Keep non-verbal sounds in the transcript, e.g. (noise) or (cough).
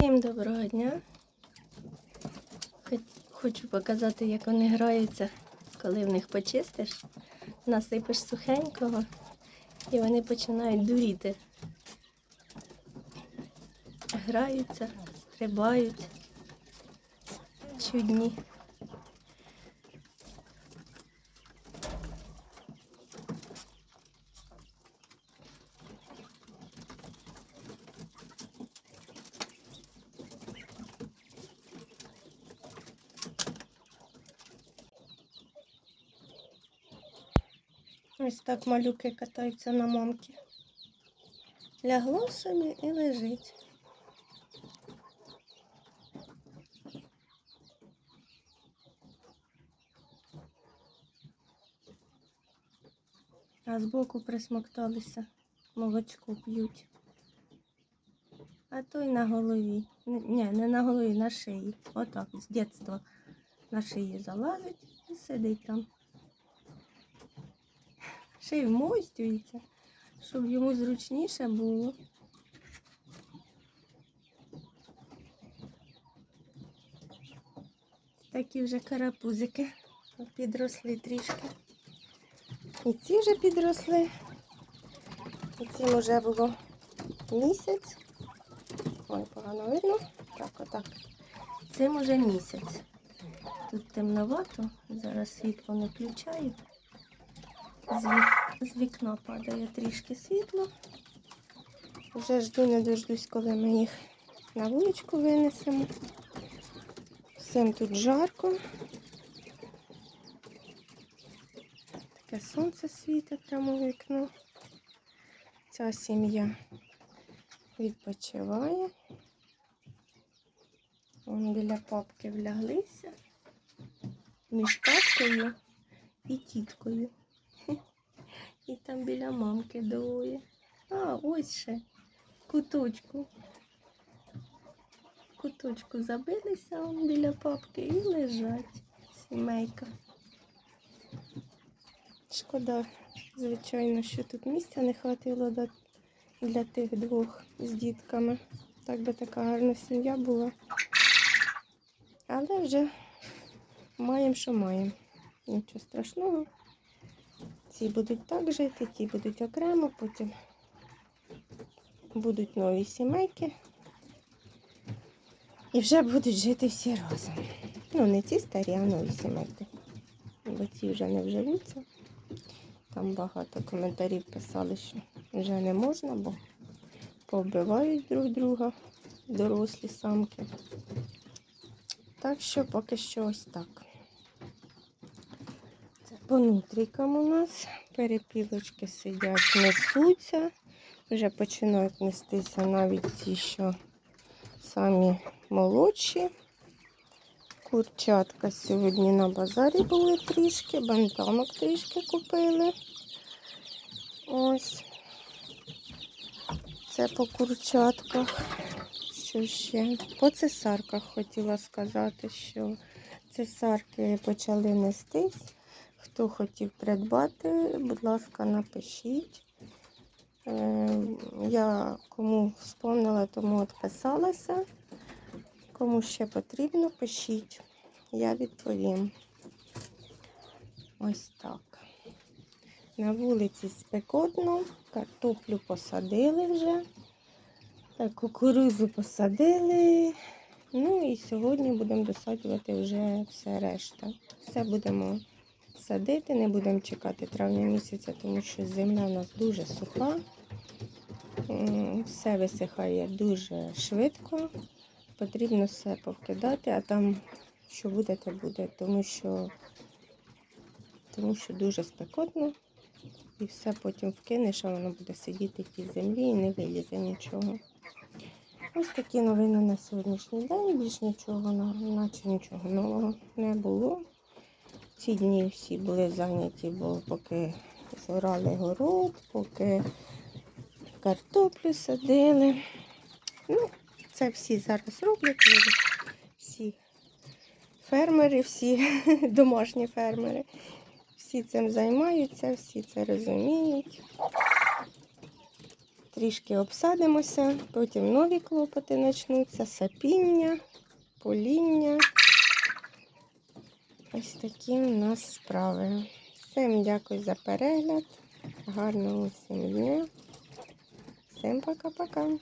Всім доброго дня. Хочу показати, як вони граються, коли в них почистиш, насипиш сухенького і вони починають дуріти. Граються, стрибають. Чудні. Ось так малюки катаються на мамки. Лягло собі і лежить. А збоку присмокталися, молочко п'ють. А той на голові. Ні, не на голові, на шиї. Отак, з дитинства на шиї залазить і сидить там. Ще й вмостюється, щоб йому зручніше було. Такі вже карапузики підросли трішки. І ці вже підросли. І цим вже було місяць. Ой, погано видно. Так, отак. Цим уже місяць. Тут темновато, зараз світло не включаю. З, вікна падає трішки світло. Вже жду, не дождусь, коли ми їх на вуличку винесемо. Всім тут жарко. Таке сонце світить прямо в вікно. Ця сім'я відпочиває. Вон біля папки вляглися. Між папкою і тіткою. І там біля мамки двоє. А, ось ще куточку. Куточку забилися біля папки і лежать. Сімейка. Шкода, звичайно, що тут місця не хватило для тих двох з дітками. Так би така гарна сім'я була. Але вже маємо, що маємо. Нічого страшного. Ці будуть так жити, ті будуть окремо, потім будуть нові сімейки. І вже будуть жити всі разом. Ну, не ці старі, а нові сімейки. Бо ці вже не вживуться. Там багато коментарів писали, що вже не можна, бо повбивають друг друга дорослі самки. Так що поки що ось так. По нутрікам у нас. Перепілочки сидять, несуться. Вже починають нестися навіть ті, що самі молодші. Курчатка сьогодні на базарі були трішки, бантамок трішки купили. Ось. Це по курчатках. Що ще? По цесарках хотіла сказати, що цесарки почали нестись. Хто хотів придбати, будь ласка, напишіть. Е, Я кому вспомнила, тому відписалася. Кому ще потрібно, пишіть. Я відповім. Ось так. На вулиці спекотно, картоплю посадили вже, кукурузу посадили. Ну і сьогодні будемо досаджувати вже все решта. Все будемо садити, не будемо чекати травня місяця, тому що земля у нас дуже суха. Все висихає дуже швидко. Потрібно все повкидати, а там що буде, то буде, тому що, тому що дуже спекотно. І все потім вкинеш, а воно буде сидіти тій землі і не вилізе нічого. Ось такі новини на сьогоднішній день. Більш нічого, наче нічого нового не було. Ці дні всі були зайняті, бо поки зорали город, поки картоплю садили. Ну, це всі зараз роблять. Всі фермери, всі (laughs) домашні фермери. Всі цим займаються, всі це розуміють. Трішки обсадимося, потім нові клопоти почнуться, сапіння, поління. Ось такі у нас справи. Всім дякую за перегляд. Гарного всім дня. Всім пока-пока.